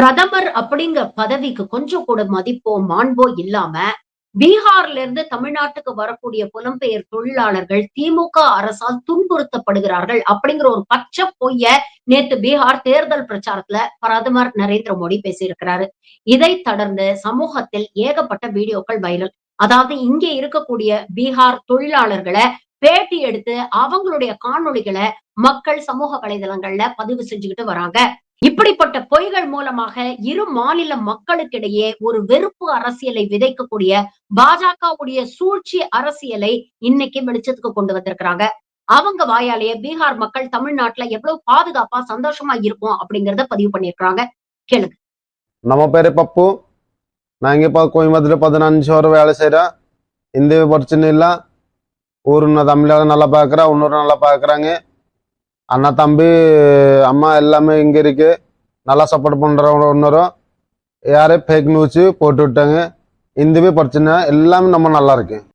பிரதமர் அப்படிங்கிற பதவிக்கு கொஞ்சம் கூட மதிப்போ மாண்போ இல்லாம பீகார்ல இருந்து தமிழ்நாட்டுக்கு வரக்கூடிய புலம்பெயர் தொழிலாளர்கள் திமுக அரசால் துன்புறுத்தப்படுகிறார்கள் அப்படிங்கிற ஒரு பச்சை பொய்ய நேத்து பீகார் தேர்தல் பிரச்சாரத்துல பிரதமர் நரேந்திர மோடி பேசியிருக்கிறாரு. இதை தொடர்ந்து சமூகத்தில் ஏகப்பட்ட வீடியோக்கள் வைரல். அதாவது இங்கே இருக்கக்கூடிய பீகார் தொழிலாளர்களை பேட்டி எடுத்து அவங்களுடைய காணொளிகளை மக்கள் சமூக வலைதளங்கள்ல பதிவு செஞ்சுக்கிட்டு வராங்க. இப்படிப்பட்ட பொய்கள் மூலமாக இரு மாநில மக்களுக்கிடையே ஒரு வெறுப்பு அரசியலை விதைக்கக்கூடிய பாஜகவுடைய சூழ்ச்சி அரசியலை இன்னைக்கு வெளிச்சத்துக்கு கொண்டு வந்திருக்கிறாங்க. அவங்க வாயாலேயே பீகார் மக்கள் தமிழ்நாட்டுல எவ்வளவு பாதுகாப்பா சந்தோஷமா இருக்கும் அப்படிங்கறத பதிவு பண்ணிருக்காங்க கேளுங்க. நம்ம பேரு பப்பு. நான் இப்ப கோயம்புத்தூர்ல கோயம்புத்தூர் பதினஞ்சு வருஷம் வேலை செய்யறோம் இந்த பிரச்சனை இல்ல. ஊர் தமிழக நல்லா பாக்குறா இன்னொரு நல்லா பாக்குறாங்க. அண்ணா தம்பி அம்மா எல்லாமே இங்கே இருக்கு. நல்லா சப்போர்ட் பண்ணுறவங்க ஒன்றும் யாரே ஃபேக் நியூஸ் போட்டு விட்டாங்க. எந்தவே பிரச்சனை எல்லாமே நம்ம நல்லா இருக்கு.